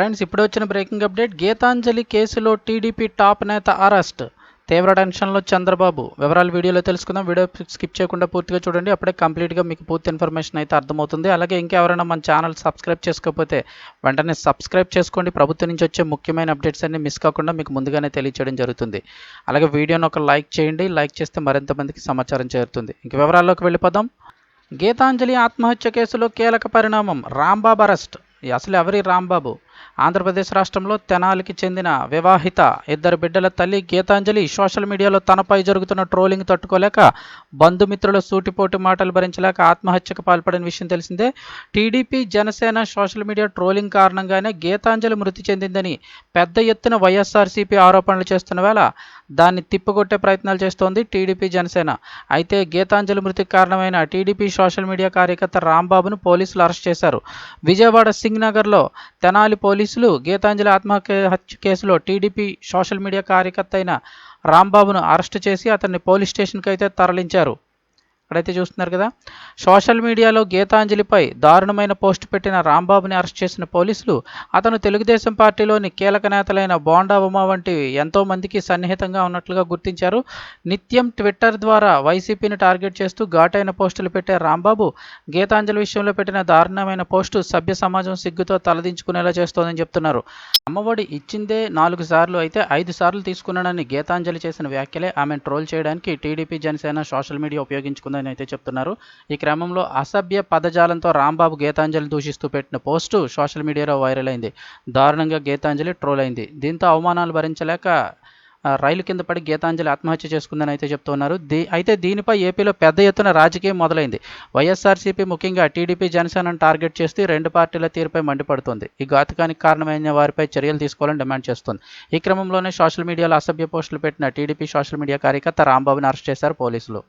Friends ఇప్పుడు వచ్చిన breaking update. Gitanjali కేసులో టీడీపీ టాప్ నేత అరెస్ట్. తీవ్ర టెన్షన్లో చంద్రబాబు. వివరాలు వీడియోలో తెలుసుకుందాం. వీడియో స్కిప్ చేయకుండా పూర్తిగా చూడండి. అప్పుడే కంప్లీట్గా మీకు పూర్తి ఇన్ఫర్మేషన్ అయితే అర్థమవుతుంది. అలాగే ఇంకెవరైనా మన ఛానల్ సబ్స్క్రైబ్ చేసుకోకపోతే వెంటనే సబ్స్క్రైబ్ చేసుకోండి. ప్రభుత్వం నుంచి వచ్చే ముఖ్యమైన అప్డేట్స్ అన్ని మిస్ కాకుండా మీకు ముందుగానే తెలియచేయడం జరుగుతుంది. అలాగే వీడియోని ఒక లైక్ చేయండి. లైక్ చేస్తే మరింత మందికి సమాచారం చేరుతుంది. ఇంక వివరాల్లోకి వెళ్ళిపోదాం. గీతాంజలి ఆత్మహత్య కేసులో కీలక పరిణామం. రాంబాబు అరెస్ట్. అసలు ఎవరి రాంబాబు? ఆంధ్రప్రదేశ్ రాష్ట్రంలో తెనాలికి చెందిన వివాహిత ఇద్దరు బిడ్డల తల్లి గీతాంజలి సోషల్ మీడియాలో తనపై జరుగుతున్న ట్రోలింగ్ తట్టుకోలేక బంధుమిత్రుల సూటిపోటు మాటలు భరించలేక ఆత్మహత్యకు పాల్పడిన విషయం తెలిసిందే. TDP Janasena social media trolling కారణంగానే గీతాంజలి మృతి చెందిందని పెద్ద ఎత్తున వైఎస్ఆర్సీపీ ఆరోపణలు చేస్తున్న వేళ దాన్ని తిప్పికొట్టే ప్రయత్నాలు చేస్తోంది టీడీపీ జనసేన. అయితే గీతాంజలి మృతికి కారణమైన టీడీపీ సోషల్ మీడియా కార్యకర్త రాంబాబును పోలీసులు అరెస్ట్ చేశారు. విజయవాడ సింగ్ నగర్లో తెనాలి పోలీసులు గీతాంజలి ఆత్మహత్య హత్య కేసులో టీడీపీ సోషల్ మీడియా కార్యకర్త అయిన రాంబాబును అరెస్టు చేసి అతన్ని పోలీస్ స్టేషన్కి అయితే తరలించారు. ఇక్కడైతే చూస్తున్నారు కదా. సోషల్ మీడియాలో గీతాంజలిపై దారుణమైన పోస్టు పెట్టిన రాంబాబుని అరెస్ట్ చేసిన పోలీసులు అతను తెలుగుదేశం పార్టీలోని కీలక నేతలైన బోండా ఉమా వంటి ఎంతో మందికి సన్నిహితంగా ఉన్నట్లుగా గుర్తించారు. నిత్యం ట్విట్టర్ ద్వారా వైసీపీని టార్గెట్ చేస్తూ ఘాటైన పోస్టులు పెట్టే రాంబాబు గీతాంజలి విషయంలో పెట్టిన దారుణమైన పోస్టు సభ్య సమాజం సిగ్గుతో తలదించుకునేలా చేస్తోందని చెప్తున్నారు. అమ్మఒడి ఇచ్చిందే నాలుగు సార్లు అయితే ఐదు సార్లు తీసుకున్నానని గీతాంజలి చేసిన వ్యాఖ్యలే ఆమెను ట్రోల్ చేయడానికి టీడీపీ జనసేన సోషల్ మీడియా ఉపయోగించుకుందని అయితే చెప్తున్నారు. ఈ క్రమంలో అసభ్య పదజాలంతో రాంబాబు గీతాంజలి దూషిస్తూ పెట్టిన పోస్టు సోషల్ మీడియాలో వైరల్ అయింది. దారుణంగా గీతాంజలి ట్రోల్ అయింది. దీంతో అవమానాలు భరించలేక రైలు కింద పడి గీతాంజలి ఆత్మహత్య చేసుకుందని అయితే చెప్తున్నారు. దీ అయితే దీనిపై ఏపీలో పెద్ద ఎత్తున రాజకీయం మొదలైంది. వైఎస్ఆర్సీపీ ముఖ్యంగా టీడీపీ జనసేనను టార్గెట్ చేస్తూ రెండు పార్టీల తీరుపై మండిపడుతోంది. ఈ ఘాతకానికి కారణమైన వారిపై చర్యలు తీసుకోవాలని డిమాండ్ చేస్తోంది. ఈ క్రమంలోనే సోషల్ మీడియాలో అసభ్య పోస్టులు పెట్టిన టీడీపీ సోషల్ మీడియా కార్యకర్త రాంబాబుని అరెస్ట్ చేశారు పోలీసులు.